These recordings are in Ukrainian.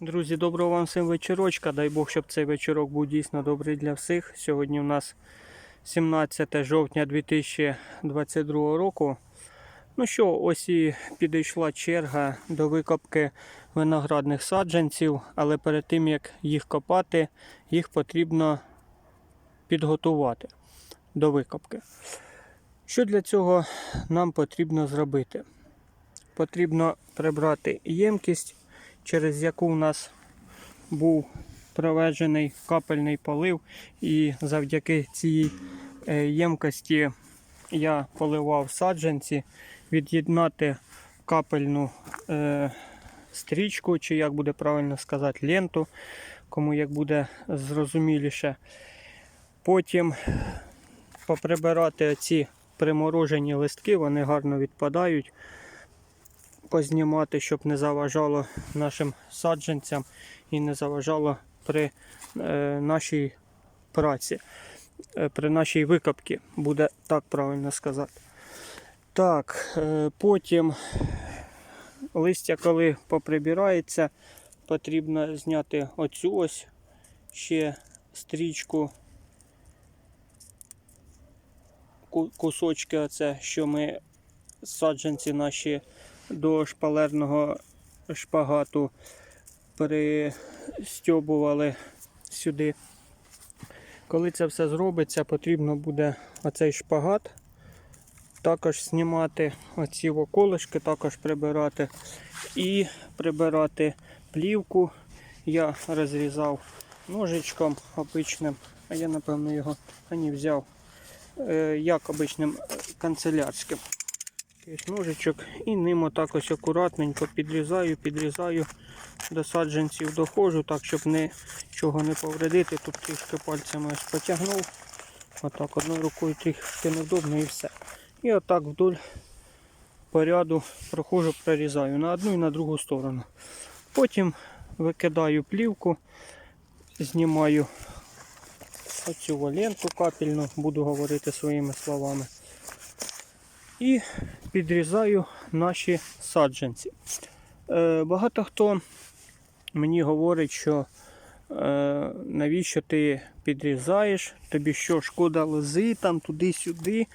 Друзі, доброго вам всім вечірочка. Дай Бог, щоб цей вечірок був дійсно добрий для всіх. Сьогодні у нас 17 жовтня 2022 року. Ну що, ось і підійшла черга до викопки виноградних саджанців, але перед тим як їх копати, їх потрібно підготувати до викопки. Що для цього нам потрібно зробити? Потрібно прибрати ємкість через яку у нас був проведений капельний полив, і завдяки цій е, ємкості я поливав саджанці, від'єднати капельну е, стрічку, чи як буде правильно сказати, ленту, кому як буде зрозуміліше. Потім поприбирати ці приморожені листки, вони гарно відпадають познімати, щоб не заважало нашим саджанцям і не заважало при е, нашій праці, е, при нашій викопці, буде так правильно сказати. Так, е, потім листя, коли поприбирається, потрібно зняти оцю ось ще стрічку. Кусочки, оце, що ми саджанці наші до шпалерного шпагату перестьобували сюди. Коли це все зробиться, потрібно буде оцей шпагат також знімати оці околишки, також прибирати і прибирати плівку. Я розрізав ножичком обичним, а я напевно його а взяв е, як обичним канцелярським. Якийсь ножичок і ним отак ось акуратненько підрізаю, підрізаю до саджанців доходжу, так щоб нічого не повредити. Тут трішки пальцями ось потягнув. Отак одною рукою трішки невдобно і все. І отак вдоль по ряду проходжу, прорізаю на одну і на другу сторону. Потім викидаю плівку, знімаю оцю ленту капельну, буду говорити своїми словами. І підрізаю наші саджанці. Е, багато хто мені говорить, що е, навіщо ти підрізаєш, тобі що, шкода лози там туди-сюди.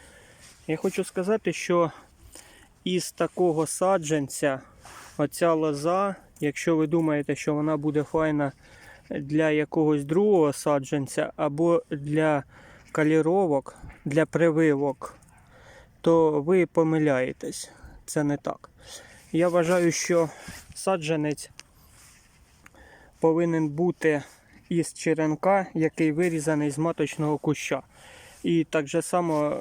Я хочу сказати, що із такого саджанця оця лоза, якщо ви думаєте, що вона буде файна для якогось другого саджанця або для каліровок, для прививок, то ви помиляєтесь. Це не так. Я вважаю, що саджанець повинен бути із черенка, який вирізаний з маточного куща. І так же само е,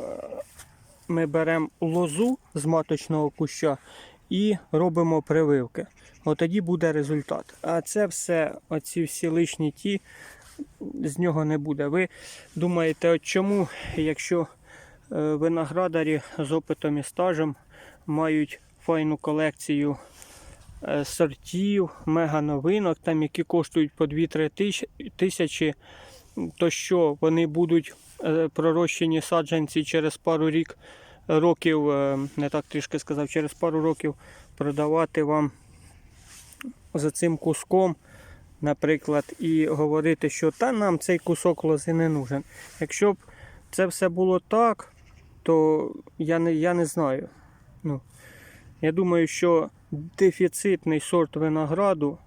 ми беремо лозу з маточного куща і робимо прививки. От тоді буде результат. А це все, оці всі лишні ті, з нього не буде. Ви думаєте, от чому, якщо виноградарі з опитом і стажем мають файну колекцію е, сортів, мега-новинок, там, які коштують по 2-3 тисячі, то що вони будуть е, пророщені саджанці через пару рік, років, е, не так трішки сказав, через пару років продавати вам за цим куском, наприклад, і говорити, що та нам цей кусок лози не нужен. Якщо б це все було так, то я не, я не знаю. Ну, я думаю, що дефіцитний сорт винограду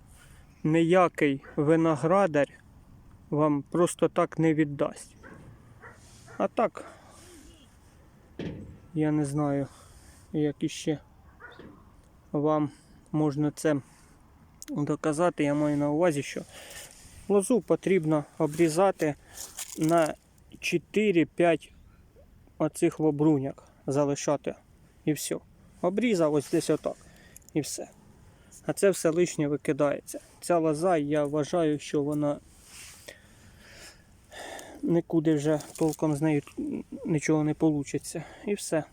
ніякий виноградар вам просто так не віддасть. А так, я не знаю, як іще вам можна це доказати. Я маю на увазі, що лозу потрібно обрізати на 4-5 оцих лобруняк залишати. І все. Обрізав ось десь отак. І все. А це все лишнє викидається. Ця лоза, я вважаю, що вона нікуди вже толком з нею нічого не вийде. І все.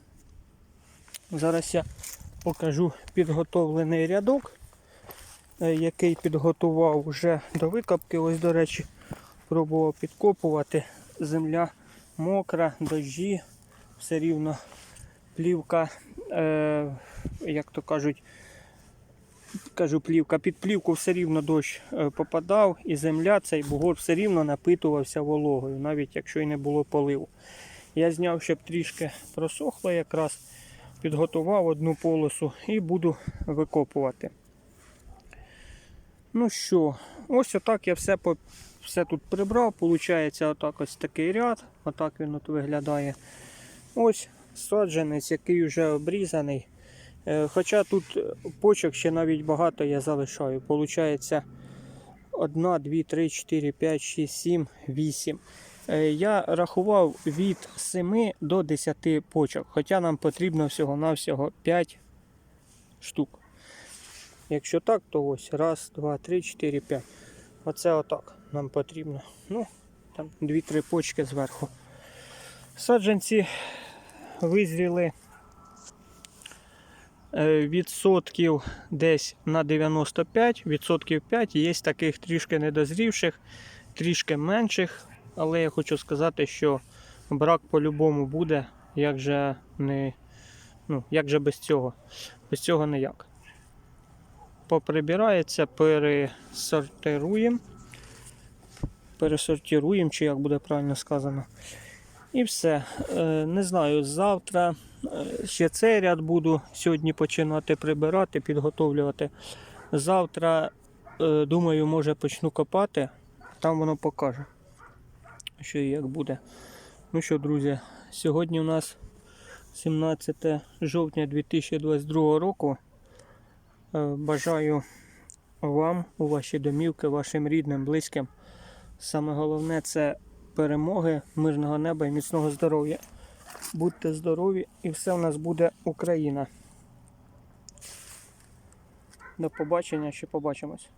Зараз я покажу підготовлений рядок, е, який підготував вже до викопки. Ось, до речі, пробував підкопувати. Земля мокра, дощі, все рівно плівка, е, як то кажуть, кажу плівка, під плівку все рівно дощ е, попадав, і земля, цей бугор все рівно напитувався вологою, навіть якщо й не було поливу. Я зняв, щоб трішки просохло якраз, підготував одну полосу і буду викопувати. Ну що, ось отак я все, по, все тут прибрав. Получається отак ось такий ряд. Отак він от виглядає. Ось саджанець, який вже обрізаний. Е, Хоча тут почок ще навіть багато я залишаю. Получається 1, 2, 3, 4, 5, 6, 7, 8. Е, Я рахував від 7 до 10 почок, хоча нам потрібно всього-навсього 5 штук. Якщо так, то ось раз, два, три, чотири, п'ять. Оце отак нам потрібно. Ну, там 2-3 почки зверху. Саджанці визріли е, відсотків десь на 95, відсотків 5. Є таких трішки недозрівших, трішки менших. Але я хочу сказати, що брак по-любому буде, як же не, ну, як же без цього. Без цього ніяк поприбирається, пересортируємо. Пересортируємо, чи як буде правильно сказано. І все. Е, Не знаю, завтра е, ще цей ряд буду сьогодні починати прибирати, підготовлювати. Завтра, е, думаю, може почну копати, там воно покаже, що і як буде. Ну що, друзі, сьогодні у нас 17 жовтня 2022 року. Бажаю вам у ваші домівки, вашим рідним, близьким. Саме головне це перемоги, мирного неба і міцного здоров'я. Будьте здорові і все в нас буде Україна. До побачення, ще побачимось.